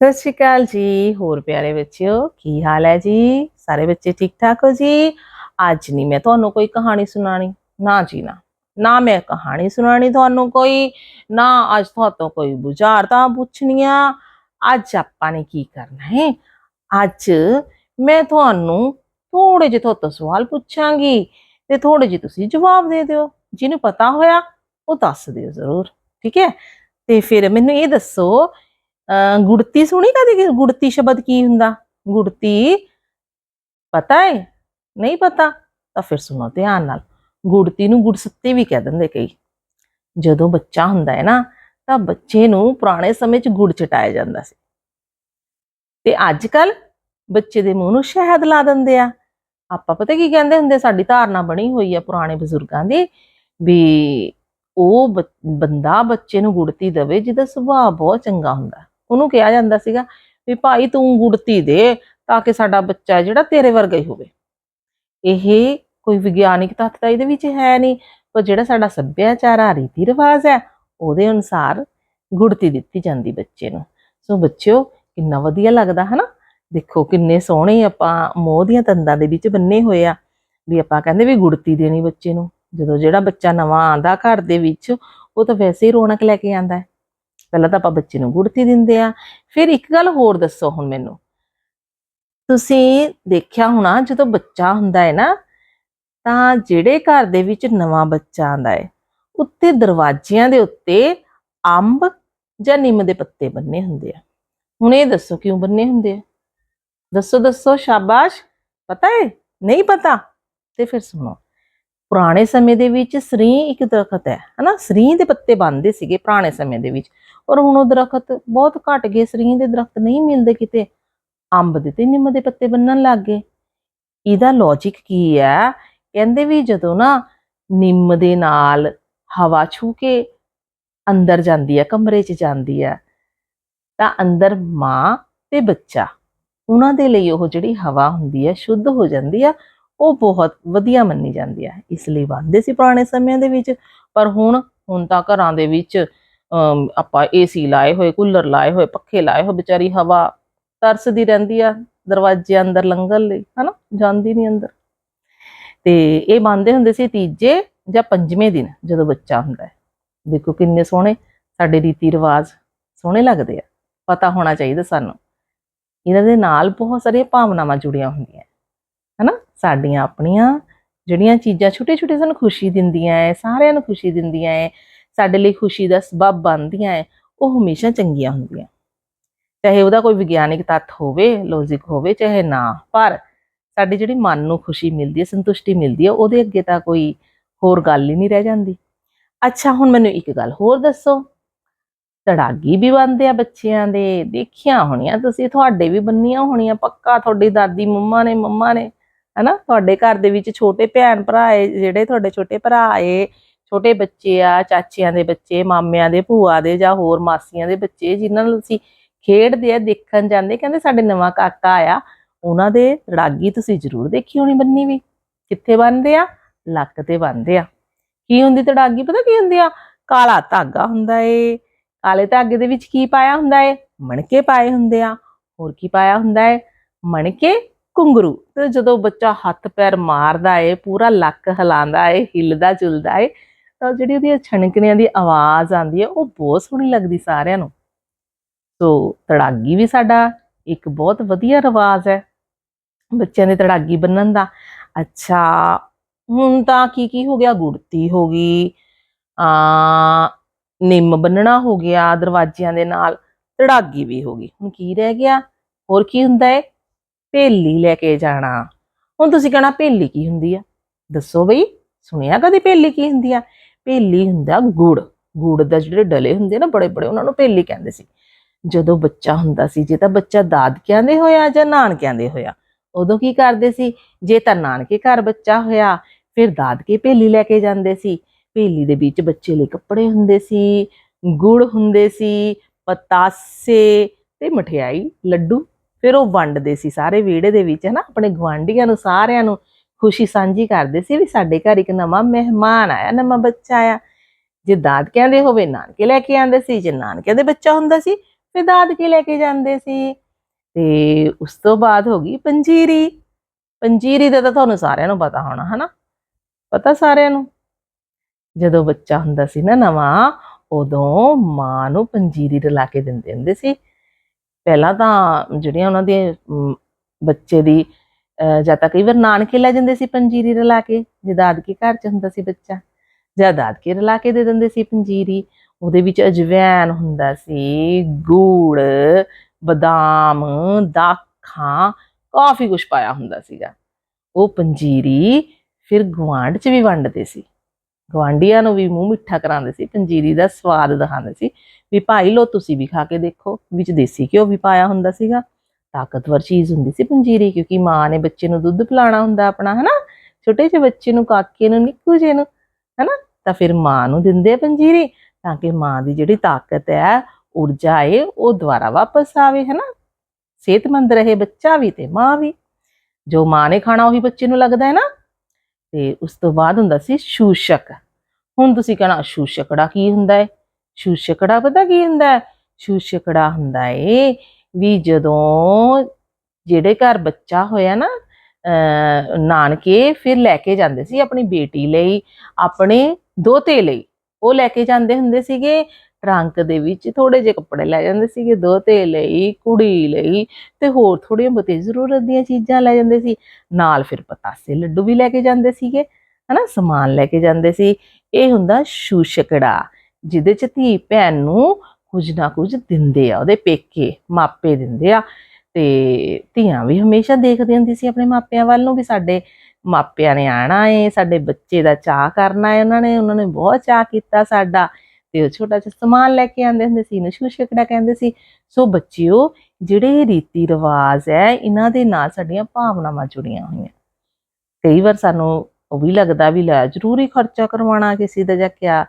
ਸਤਿ ਸ਼੍ਰੀ ਅਕਾਲ ਜੀ, ਹੋਰ ਪਿਆਰੇ ਬੱਚਿਓ, ਕੀ ਹਾਲ ਹੈ ਜੀ? ਸਾਰੇ ਬੱਚੇ ਠੀਕ ਠਾਕ ਹੋ ਜੀ? ਅੱਜ ਨਹੀਂ ਮੈਂ ਤੁਹਾਨੂੰ ਕੋਈ ਕਹਾਣੀ ਸੁਣਾਣੀ ਨਾ ਜੀ ਨਾ ਨਾ ਮੈਂ ਕਹਾਣੀ ਸੁਣਾਣੀ ਤੁਹਾਨੂੰ ਕੋਈ, ਨਾ ਅੱਜ ਤੁਹਾਨੂੰ ਕੋਈ ਬੁਝਾਰਤਾਂ ਪੁੱਛਣੀਆਂ ਅੱਜ ਆਪਾਂ ਨੇ ਕੀ ਕਰਨਾ ਹੈ? ਅੱਜ ਮੈਂ ਤੁਹਾਨੂੰ ਥੋੜੇ ਜਿਹੇ ਤੁਹਾਡੇ ਤੋਂ ਸਵਾਲ ਪੁੱਛਾਂਗੀ ਤੇ ਥੋੜੇ ਜਿਹੇ ਤੁਸੀਂ ਜਵਾਬ ਦੇ ਦਿਓ। ਜਿਹਨੂੰ ਪਤਾ ਹੋਇਆ, ਉਹ ਦੱਸ ਦਿਓ ਜ਼ਰੂਰ, ਠੀਕ ਹੈ? ਤੇ ਫਿਰ ਮੈਨੂੰ ਇਹ ਦੱਸੋ ਗੁੜਤੀ ਸੁਣੀ ਕਦੇ ਕਿ ਗੁੜਤੀ ਸ਼ਬਦ ਕੀ ਹੁੰਦਾ? ਗੁੜਤੀ ਪਤਾ ਹੈ ਨਹੀਂ ਪਤਾ? ਤਾਂ ਫਿਰ ਸੁਣੋ ਧਿਆਨ ਨਾਲ। ਗੁੜਤੀ ਨੂੰ ਗੁੜਸੱਤੀ ਵੀ ਕਹਿ ਦਿੰਦੇ ਕਈ। ਜਦੋਂ ਬੱਚਾ ਹੁੰਦਾ ਹੈ ਨਾ, ਤਾਂ ਬੱਚੇ ਨੂੰ ਪੁਰਾਣੇ ਸਮੇਂ 'ਚ ਗੁੜ ਚਟਾਇਆ ਜਾਂਦਾ ਸੀ। ਤੇ ਅੱਜ ਕੱਲ ਬੱਚੇ ਦੇ ਮੂੰਹ ਨੂੰ ਸ਼ਹਿਦ ਲਾ ਦਿੰਦੇ ਆ। ਆਪਾਂ ਪਤਾ ਕੀ ਕਹਿੰਦੇ ਹੁੰਦੇ ਸਾਡੀ ਧਾਰਨਾ ਬਣੀ ਹੋਈ ਆ ਪੁਰਾਣੇ ਬਜ਼ੁਰਗਾਂ ਦੀ ਵੀ ਉਹ ਬ- ਬੰਦਾ ਬੱਚੇ ਨੂੰ ਗੁੜਤੀ ਦੇਵੇ ਜਿਹਦਾ ਸੁਭਾਅ ਬਹੁਤ ਚੰਗਾ ਹੁੰਦਾ। ਉਹਨੂੰ ਕਿਹਾ ਜਾਂਦਾ ਸੀਗਾ ਵੀ ਭਾਈ ਤੂੰ ਗੁੜਤੀ ਦੇ ਤਾਂ ਕਿ ਸਾਡਾ ਬੱਚਾ ਜਿਹੜਾ ਤੇਰੇ ਵਰਗਾ ਹੀ ਹੋਵੇ। ਇਹ ਕੋਈ ਵਿਗਿਆਨਿਕ ਤੱਥ ਤਾਂ ਇਹਦੇ ਵਿੱਚ ਹੈ ਨਹੀਂ, ਪਰ ਜਿਹੜਾ ਸਾਡਾ ਸੱਭਿਆਚਾਰ ਆ, ਰੀਤੀ ਰਿਵਾਜ ਹੈ, ਉਹਦੇ ਅਨੁਸਾਰ ਗੁੜਤੀ ਦਿੱਤੀ ਜਾਂਦੀ ਬੱਚੇ ਨੂੰ। ਸੋ ਬੱਚਿਓ, ਕਿੰਨਾ ਵਧੀਆ ਲੱਗਦਾ ਹੈ ਨਾ ਦੇਖੋ ਕਿੰਨੇ ਸੋਹਣੇ ਆਪਾਂ ਮੋਹ ਦੀਆਂ ਤੰਦਾਂ ਦੇ ਵਿੱਚ ਬੰਨੇ ਹੋਏ ਆ, ਵੀ ਆਪਾਂ ਕਹਿੰਦੇ ਵੀ ਗੁੜਤੀ ਦੇਣੀ ਬੱਚੇ ਨੂੰ। ਜਦੋਂ ਜਿਹੜਾ ਬੱਚਾ ਨਵਾਂ ਆਂਦਾ ਘਰ ਦੇ ਵਿੱਚ, ਉਹ ਤਾਂ ਵੈਸੇ ਹੀ ਰੌਣਕ ਲੈ ਕੇ ਆਂਦਾ ਹੈ। ਪਹਿਲਾਂ ਤਾਂ ਆਪਾਂ ਬੱਚੇ ਨੂੰ ਗੁੜਤੀ ਦਿੰਦੇ ਆ। ਫਿਰ ਇੱਕ ਗੱਲ ਹੋਰ ਦੱਸੋ ਹੁਣ ਮੈਨੂੰ। ਤੁਸੀਂ ਦੇਖਿਆ ਹੋਣਾ, ਜਦੋਂ ਬੱਚਾ ਹੁੰਦਾ ਹੈ ਨਾ, ਤਾਂ ਜਿਹੜੇ ਘਰ ਦੇ ਵਿੱਚ ਨਵਾਂ ਬੱਚਾ ਆਂਦਾ ਹੈ, ਉੱਤੇ ਦਰਵਾਜ਼ਿਆਂ ਦੇ ਉੱਤੇ ਅੰਬ ਜਾਂ ਨਿੰਮ ਦੇ ਪੱਤੇ ਬੰਨੇ ਹੁੰਦੇ ਆ। ਹੁਣ ਇਹ ਦੱਸੋ ਕਿਉਂ ਬੰਨੇ ਹੁੰਦੇ ਆ? ਦੱਸੋ ਦੱਸੋ, ਸ਼ਾਬਾਸ਼। ਪਤਾ ਹੈ? ਨਹੀਂ ਪਤਾ? ਤੇ ਫਿਰ ਸੁਣੋ ਪੁਰਾਣੇ ਸਮੇਂ ਦੇ ਵਿੱਚ ਸਰੀ ਇੱਕ ਦਰਖਤ ਹੈ, ਹਨਾ? ਸਰੀ ਦੇ ਪੱਤੇ ਬੰਨਦੇ ਸੀਗੇ ਪੁਰਾਣੇ ਸਮੇਂ ਦੇ ਵਿੱਚ, ਔਰ ਹੁਣ ਉਹ ਦਰਖਤ ਬਹੁਤ ਘਟ ਗਏ, ਸਰੀ ਦੇ ਦਰਖਤ ਨਹੀਂ ਮਿਲਦੇ ਕਿਤੇ। ਅੰਬ ਦੇ ਤੇ ਨਿੰਮ ਦੇ ਪੱਤੇ ਬੰਨਣ ਲੱਗ ਗਏ। ਇਹਦਾ ਲੌਜੀਕ ਕੀ ਹੈ? ਕਹਿੰਦੇ ਵੀ ਜਦੋਂ ਨਾ ਨਿੰਮ ਦੇ ਨਾਲ ਹਵਾ ਛੂ ਕੇ ਅੰਦਰ ਜਾਂਦੀ ਹੈ, ਕਮਰੇ 'ਚ ਜਾਂਦੀ ਹੈ, ਤਾਂ ਅੰਦਰ ਮਾਂ ਤੇ ਬੱਚਾ, ਉਹਨਾਂ ਦੇ ਲਈ ਉਹ ਜਿਹੜੀ ਹਵਾ ਹੁੰਦੀ ਹੈ, ਸ਼ੁੱਧ ਹੋ ਜਾਂਦੀ ਆ ਉਹ ਬਹੁਤ ਵਧੀਆ ਮੰਨੀ ਜਾਂਦੀ ਹੈ। ਇਸ ਲਈ ਬੰਦੇ ਸੀ ਪੁਰਾਣੇ ਸਮਿਆਂ ਦੇ ਵਿੱਚ। ਪਰ ਹੁਣ ਹੁਣ ਤਾਂ ਘਰਾਂ ਦੇ ਵਿੱਚ ਅਮ, ਆਪਾਂ ਏਸੀ ਲਾਏ ਹੋਏ ਕੂਲਰ ਲਾਏ ਹੋਏ ਪੱਖੇ ਲਾਏ ਹੋਏ ਵਿਚਾਰੀ ਹਵਾ ਤਰਸਦੀ ਰਹਿੰਦੀ ਆ ਦਰਵਾਜ਼ੇ ਅੰਦਰ ਲੰਘਣ ਲਈ ਹਨਾ? ਜਾਂਦੀ ਨਹੀਂ ਅੰਦਰ। ਤੇ ਇਹ ਬੰਦੇ ਹੁੰਦੇ ਸੀ ਤੀਜੇ ਜਾਂ ਪੰਜਵੇਂ ਦਿਨ ਜਦੋਂ ਬੱਚਾ ਹੁੰਦਾ ਹੈ। ਦੇਖੋ ਕਿੰਨੇ ਸੋਹਣੇ ਸਾਡੇ ਰੀਤੀ ਰਿਵਾਜ ਸੋਹਣੇ ਲੱਗਦੇ ਆ। ਪਤਾ ਹੋਣਾ ਚਾਹੀਦਾ ਸਾਨੂੰ। ਇਹਨਾਂ ਦੇ ਨਾਲ ਬਹੁਤ ਸਾਰੀਆਂ ਭਾਵਨਾਵਾਂ ਜੁੜੀਆਂ ਹੁੰਦੀਆਂ। ਸਾਡੀਆਂ ਆਪਣੀਆਂ ਜਿਹੜੀਆਂ ਚੀਜ਼ਾਂ ਛੋਟੇ ਛੋਟੇ ਸਾਨੂੰ ਖੁਸ਼ੀ ਦਿੰਦੀਆਂ ਐ, ਸਾਰਿਆਂ ਨੂੰ ਖੁਸ਼ੀ ਦਿੰਦੀਆਂ ਐ, ਸਾਡੇ ਲਈ ਖੁਸ਼ੀ ਦਾ ਸਬਬ ਬਣਦੀਆਂ ਐ, ਉਹ ਹਮੇਸ਼ਾ ਚੰਗੀਆਂ ਹੁੰਦੀਆਂ। ਚਾਹੇ ਉਹਦਾ ਕੋਈ ਵਿਗਿਆਨਿਕ ਤੱਥ ਹੋਵੇ ਲੌਜੀਕ ਹੋਵੇ, ਚਾਹੇ ਨਾ, ਪਰ ਸਾਡੇ ਜਿਹੜੀ ਮਨ ਨੂੰ ਖੁਸ਼ੀ ਮਿਲਦੀ ਹੈ ਸੰਤੁਸ਼ਟੀ ਮਿਲਦੀ ਹੈ ਉਹਦੇ ਅੱਗੇ ਤਾਂ ਕੋਈ ਹੋਰ ਗੱਲ ਹੀ ਨਹੀਂ ਰਹਿ ਜਾਂਦੀ। ਅੱਛਾ, ਹੁਣ ਮੈਨੂੰ ਇੱਕ ਗੱਲ ਹੋਰ ਦੱਸੋ। ਤੜਾਗੀ ਵੀ ਬੰਨਦੇ ਆ ਬੱਚਿਆਂ ਦੇ, ਦੇਖੀਆਂ ਹੋਣੀਆਂ ਤੁਸੀਂ, ਤੁਹਾਡੇ ਵੀ ਬੰਨੀਆਂ ਹੋਣੀਆਂ, ਪੱਕਾ ਤੁਹਾਡੀ ਦਾਦੀ, ਮੰਮਾ ਨੇ ਮੰਮਾ ਨੇ। ਹਨਾ? ਤੁਹਾਡੇ ਘਰ ਦੇ ਵਿੱਚ ਛੋਟੇ ਭੈਣ ਭਰਾ ਏ ਜਿਹੜੇ ਤੁਹਾਡੇ ਛੋਟੇ ਭਰਾ ਏ ਛੋਟੇ ਬੱਚੇ ਆ, ਚਾਚਿਆਂ ਦੇ ਬੱਚੇ, ਮਾਮਿਆਂ ਦੇ, ਭੂਆ ਦੇ ਜਾਂ ਹੋਰ ਮਾਸੀਆਂ ਦੇ ਬੱਚੇ, ਜਿਨ੍ਹਾਂ ਨਾਲ ਤੁਸੀਂ ਖੇਡਦੇ ਆ, ਦੇਖਣ ਜਾਂਦੇ, ਕਹਿੰਦੇ ਸਾਡੇ ਨਵਾਂ ਕਾਕਾ ਆਇਆ, ਉਹਨਾਂ ਦੇ ਤੜਾਗੀ ਤੁਸੀਂ ਜ਼ਰੂਰ ਦੇਖੀ ਹੋਣੀ ਬੰਨੀ ਵੀ। ਕਿੱਥੇ ਬੰਨਦੇ ਆ? ਲੱਕ ਤੇ ਬੰਨਦੇ ਆ। ਕੀ ਹੁੰਦੀ ਤੜਾਗੀ ਪਤਾ ਕੀ ਹੁੰਦੀ ਆ? ਕਾਲਾ ਧਾਗਾ ਹੁੰਦਾ ਏ। ਕਾਲੇ ਧਾਗੇ ਦੇ ਵਿੱਚ ਕੀ ਪਾਇਆ ਹੁੰਦਾ ਏ? ਮਣਕੇ ਪਾਏ ਹੁੰਦੇ ਆ। ਹੋਰ ਕੀ ਪਾਇਆ ਹੁੰਦਾ ਏ? ਮਣਕੇ ਘੁੰਗਰੂ। ਤੇ ਜਦੋਂ ਬੱਚਾ ਹੱਥ ਪੈਰ ਮਾਰਦਾ ਏ, ਪੂਰਾ ਲੱਕ ਹਿਲਾਉਂਦਾ ਏ, ਹਿੱਲਦਾ ਜੁਲਦਾ ਏ, ਤਾਂ ਜਿਹੜੀ ਉਹਦੀਆਂ ਛਣਕਣਿਆਂ ਦੀ ਆਵਾਜ਼ ਆਉਂਦੀ ਹੈ ਉਹ ਬਹੁਤ ਸੋਹਣੀ ਲੱਗਦੀ ਸਾਰਿਆਂ ਨੂੰ। ਸੋ ਤੜਾਗੀ ਵੀ ਸਾਡਾ ਇੱਕ ਬਹੁਤ ਵਧੀਆ ਰਿਵਾਜ ਹੈ ਬੱਚਿਆਂ ਦੇ ਤੜਾਗੀ ਬੰਨਣ ਦਾ। ਅੱਛਾ, ਹੁਣ ਤਾਂ ਕੀ ਕੀ ਹੋ ਗਿਆ? ਗੁੜਤੀ ਹੋ ਗਈ ਆ ਨਿੰਮ ਬੰਨਣਾ ਹੋ ਗਿਆ ਦਰਵਾਜ਼ਿਆਂ ਦੇ ਨਾਲ, ਤੜਾਗੀ ਵੀ ਹੋ ਗਈ। ਹੁਣ ਕੀ ਰਹਿ ਗਿਆ? ਹੋਰ ਕੀ ਹੁੰਦਾ ਹੈ ਭੇਲੀ ਲੈ ਕੇ ਜਾਣਾ। ਹੁਣ ਤੁਸੀਂ ਕਹਣਾ ਭੇਲੀ ਕੀ ਹੁੰਦੀ ਆ? ਦੱਸੋ ਬਈ, ਸੁਣਿਆ ਕਦੇ ਭੇਲੀ ਕੀ ਹੁੰਦੀ ਆ? ਭੇਲੀ ਹੁੰਦਾ ਗੁੜ। ਗੁੜ ਦਾ ਜਿਹੜੇ ਡਲੇ ਹੁੰਦੇ ਨਾ ਬੜੇ ਬੜੇ ਉਹਨਾਂ ਨੂੰ ਭੇਲੀ ਕਹਿੰਦੇ ਸੀ। ਜਦੋਂ ਬੱਚਾ ਹੁੰਦਾ ਸੀ, ਜੇ ਤਾਂ ਬੱਚਾ ਦਾਦਕਿਆਂ ਦੇ ਹੋਇਆ ਜਾਂ ਨਾਨਕਿਆਂ ਦੇ ਹੋਇਆ? ਉਦੋਂ ਕੀ ਕਰਦੇ ਸੀ? ਜੇ ਤਾਂ ਨਾਨਕੇ ਘਰ ਬੱਚਾ ਹੋਇਆ, ਫਿਰ ਦਾਦਕੇ ਭੇਲੀ ਲੈ ਕੇ ਜਾਂਦੇ ਸੀ। ਭੇਲੀ ਦੇ ਵਿੱਚ ਬੱਚੇ ਲਈ ਕੱਪੜੇ ਹੁੰਦੇ ਸੀ, ਗੁੜ ਹੁੰਦੇ ਸੀ, ਪਤਾਸੇ ਤੇ ਮਠਿਆਈ, ਲੱਡੂ। ਫਿਰ ਉਹ ਵੰਡਦੇ ਸੀ ਸਾਰੇ ਵਿਹੜੇ ਦੇ ਵਿੱਚ, ਹਨਾ, ਆਪਣੇ ਗਵਾਂਢੀਆਂ ਨੂੰ, ਸਾਰਿਆਂ ਨੂੰ ਖੁਸ਼ੀ ਸਾਂਝੀ ਕਰਦੇ ਸੀ ਵੀ ਸਾਡੇ ਘਰ ਇੱਕ ਨਵਾਂ ਮਹਿਮਾਨ ਆਇਆ, ਨਵਾਂ ਬੱਚਾ ਆਇਆ। ਜੇ ਦਾਦਕਿਆਂ ਦੇ ਹੋਵੇ, ਨਾਨਕੇ ਲੈ ਕੇ ਆਉਂਦੇ ਸੀ, ਜੇ ਨਾਨਕਿਆਂ ਦੇ ਬੱਚਾ ਹੁੰਦਾ ਸੀ, ਫਿਰ ਦਾਦਕੇ ਲੈ ਕੇ ਜਾਂਦੇ ਸੀ। ਤੇ ਉਸ ਤੋਂ ਬਾਅਦ ਹੋ ਗਈ ਪੰਜੀਰੀ। ਪੰਜੀਰੀ ਦਾ ਤਾਂ ਤੁਹਾਨੂੰ ਸਾਰਿਆਂ ਨੂੰ ਪਤਾ ਹੋਣਾ, ਹਨਾ? ਪਤਾ ਸਾਰਿਆਂ ਨੂੰ? ਜਦੋਂ ਬੱਚਾ ਹੁੰਦਾ ਸੀ ਨਾ ਨਵਾਂ, ਉਦੋਂ ਮਾਂ ਨੂੰ ਪੰਜੀਰੀ ਰਲਾ ਕੇ ਦਿੰਦੇ ਹੁੰਦੇ ਸੀ। ਪਹਿਲਾਂ ਤਾਂ ਜਿਹੜੀਆਂ ਉਹਨਾਂ ਦੇ ਬੱਚੇ ਦੀ ਅਹ, ਜਾਂ ਤਾਂ ਕਈ ਵਾਰ ਨਾਨਕੇ ਲੈ ਜਾਂਦੇ ਸੀ ਪੰਜੀਰੀ ਰਲਾ ਕੇ ਜੇ ਦਾਦਕੇ ਘਰ ਚ ਹੁੰਦਾ ਸੀ ਬੱਚਾ ਜਾਂ ਦਾਦਕੇ ਰਲਾ ਕੇ ਦੇ ਦਿੰਦੇ ਸੀ ਪੰਜੀਰੀ ਉਹਦੇ ਵਿੱਚ ਅਜਵੈਨ ਹੁੰਦਾ ਸੀ ਗੁੜ ਬਦਾਮ ਦਾਖਾਂ ਕਾਫੀ ਕੁਝ ਪਾਇਆ ਹੁੰਦਾ ਸੀਗਾ। ਉਹ ਪੰਜੀਰੀ ਫਿਰ ਗੁਆਂਢ ਚ ਵੀ ਵੰਡਦੇ ਸੀ। ਗਵਾਂਢੀਆਂ ਨੂੰ ਵੀ ਮੂੰਹ ਮਿੱਠਾ ਕਰਾਉਂਦੇ ਸੀ, ਪੰਜੀਰੀ ਦਾ ਸਵਾਦ ਦਿਖਾਉਂਦੇ ਸੀ ਵੀ ਭਾਈ ਲੋ ਤੁਸੀਂ ਵੀ ਖਾ ਕੇ ਦੇਖੋ, ਵਿੱਚ ਦੇਸੀ ਘਿਓ ਵੀ ਪਾਇਆ ਹੁੰਦਾ ਸੀਗਾ। ਤਾਕਤਵਰ ਚੀਜ਼ ਹੁੰਦੀ ਸੀ ਪੰਜੀਰੀ ਕਿਉਂਕਿ ਮਾਂ ਨੇ ਬੱਚੇ ਨੂੰ ਦੁੱਧ ਪਿਲਾਉਣਾ ਹੁੰਦਾ ਆਪਣਾ, ਹਨਾ? ਛੋਟੇ ਜਿਹੇ ਬੱਚੇ ਨੂੰ ਕਾਕੇ ਨੂੰ, ਨਿੱਕੂ ਜਿਹੇ ਨੂੰ, ਹਨਾ? ਤਾਂ ਫਿਰ ਮਾਂ ਨੂੰ ਦਿੰਦੇ ਆ ਪੰਜੀਰੀ ਤਾਂ ਕਿ ਮਾਂ ਦੀ ਜਿਹੜੀ ਤਾਕਤ ਹੈ, ਊਰਜਾ ਹੈ ਉਹ ਦੁਬਾਰਾ ਵਾਪਸ ਆਵੇ, ਹਨਾ? ਸਿਹਤਮੰਦ ਰਹੇ ਬੱਚਾ ਵੀ ਤੇ ਮਾਂ ਵੀ। ਜੋ ਮਾਂ ਨੇ ਖਾਣਾ ਉਹੀ ਬੱਚੇ ਨੂੰ ਲੱਗਦਾ ਹੈ ਨਾ? ਤੇ ਉਸ ਤੋਂ ਬਾਅਦ ਹੁੰਦਾ ਸੀ ਸ਼ੂਸ਼ਕ। ਹੁਣ ਤੁਸੀਂ ਕਹਿਣਾ ਸ਼ੂਸ਼ਕੜਾ ਕੀ ਹੁੰਦਾ ਹੈ ਸ਼ੂਸ਼ਕੜਾ ਪਤਾ ਕੀ ਹੁੰਦਾ ਹੈ ਸ਼ੂਸ਼ਕੜਾ ਹੁੰਦਾ ਏ ਵੀ ਜਦੋਂ ਜਿਹੜੇ ਘਰ ਬੱਚਾ ਹੋਇਆ ਨਾ, ਅਹ ਨਾਨਕੇ ਫਿਰ ਲੈ ਕੇ ਜਾਂਦੇ ਸੀ ਆਪਣੀ ਬੇਟੀ ਲਈ, ਆਪਣੇ ਦੋਤੇ ਲਈ। ਉਹ ਲੈ ਕੇ ਜਾਂਦੇ ਹੁੰਦੇ ਸੀਗੇ ਰੰਗ ਦੇ ਵਿੱਚ ਥੋੜੇ ਜਿਹੇ ਕੱਪੜੇ ਲੈ ਜਾਂਦੇ ਸੀਗੇ, ਦੋਤੇ ਲਈ, ਕੁੜੀ ਲਈ ਤੇ ਹੋਰ ਥੋੜੀਆਂ ਬਹੁਤੀਆਂ ਜ਼ਰੂਰਤ ਦੀਆਂ ਚੀਜ਼ਾਂ ਲੈ ਜਾਂਦੇ ਸੀ। ਨਾਲ ਫਿਰ ਪਤਾਸੇ ਲੱਡੂ ਵੀ ਲੈ ਕੇ ਜਾਂਦੇ ਸੀਗੇ, ਹਨਾ, ਸਮਾਨ ਲੈ ਕੇ ਜਾਂਦੇ ਸੀ। ਇਹ ਹੁੰਦਾ ਸ਼ੂਸ਼ਕੜਾ, ਜਿਹਦੇ ਚ ਧੀ ਭੈਣ ਨੂੰ ਕੁਝ ਨਾ ਕੁਝ ਦਿੰਦੇ ਆ, ਉਹਦੇ ਪੇਕੇ ਮਾਪੇ ਦਿੰਦੇ ਆ ਤੇ ਧੀਆਂ ਵੀ ਹਮੇਸ਼ਾ ਦੇਖਦੀ ਹੁੰਦੀ ਸੀ ਆਪਣੇ ਮਾਪਿਆਂ ਵੱਲ ਨੂੰ ਵੀ ਸਾਡੇ ਮਾਪਿਆਂ ਨੇ ਆਣਾ ਏ, ਸਾਡੇ ਬੱਚੇ ਦਾ ਚਾਹ ਕਰਨਾ ਏ, ਉਹਨਾਂ ਨੇ ਉਹਨਾਂ ਨੇ ਬਹੁਤ ਚਾਹ ਕੀਤਾ ਸਾਡਾ। ਤੇ ਉਹ ਛੋਟਾ ਜਿਹਾ ਸਮਾਨ ਲੈ ਕੇ ਆਉਂਦੇ ਹੁੰਦੇ ਸੀ ਇਹਨੂੰ ਸ਼ੂਸ਼ਕੜਾ ਕਹਿੰਦੇ ਸੀ? ਸੋ ਬੱਚਿਓ ਜਿਹੜੇ ਰੀਤੀ ਰਿਵਾਜ ਹੈ ਇਹਨਾਂ ਦੇ ਨਾਲ ਸਾਡੀਆਂ ਭਾਵਨਾਵਾਂ ਜੁੜੀਆਂ ਹੋਈਆਂ। ਕਈ ਵਾਰ ਸਾਨੂੰ ਉਹ ਵੀ ਲੱਗਦਾ ਵੀ ਲੈ ਜ਼ਰੂਰੀ ਖਰਚਾ ਕਰਵਾਉਣਾ ਕਿਸੇ ਦਾ ਜਾਂ ਕਿਆ।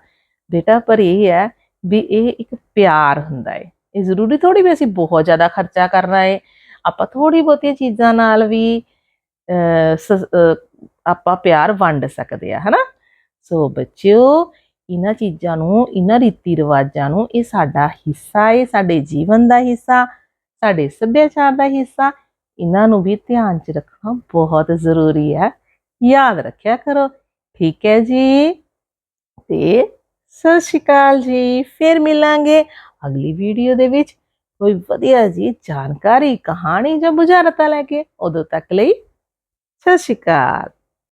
ਬੇਟਾ ਪਰ ਇਹ ਹੈ ਵੀ ਇਹ ਇੱਕ ਪਿਆਰ ਹੁੰਦਾ ਹੈ। ਇਹ ਜ਼ਰੂਰੀ ਥੋੜੀ ਵੀ ਅਸੀਂ ਬਹੁਤ ਜ਼ਿਆਦਾ ਖਰਚਾ ਕਰਨਾ ਹੈ ਆਪਾਂ ਥੋੜੀ ਬਹੁਤੀਆਂ ਚੀਜ਼ਾਂ ਨਾਲ ਵੀ ਅਹ, ਆਪਾਂ ਪਿਆਰ ਵੰਡ ਸਕਦੇ ਆ ਹਨਾ? ਸੋ ਬੱਚਿਓ ਇਹਨਾਂ ਚੀਜ਼ਾਂ ਨੂੰ, ਇਹਨਾਂ ਰੀਤੀ ਰਿਵਾਜਾਂ ਨੂੰ ਇਹ ਸਾਡਾ ਹਿੱਸਾ ਹੈ ਸਾਡੇ ਜੀਵਨ ਦਾ ਹਿੱਸਾ, ਸਾਡੇ ਸੱਭਿਆਚਾਰ ਦਾ ਹਿੱਸਾ। ਇਹਨਾਂ ਨੂੰ ਵੀ ਧਿਆਨ 'ਚ ਰੱਖਣਾ ਬਹੁਤ ਜ਼ਰੂਰੀ ਹੈ। ਯਾਦ ਰੱਖਿਆ ਕਰੋ। ਠੀਕ ਹੈ ਜੀ। ਤੇ ਸਤਿ ਸ਼੍ਰੀ ਅਕਾਲ ਜੀ। ਫਿਰ ਮਿਲਾਂਗੇ ਅਗਲੀ ਵੀਡੀਓ ਦੇ ਵਿੱਚ। ਕੋਈ ਵਧੀਆ ਜੀ ਜਾਣਕਾਰੀ, ਕਹਾਣੀ ਜਾਂ ਬੁਝਾਰਤਾਂ ਲੈ ਕੇ। ਉਦੋਂ ਤੱਕ ਲਈ ਸਤਿ ਸ਼੍ਰੀ ਅਕਾਲ।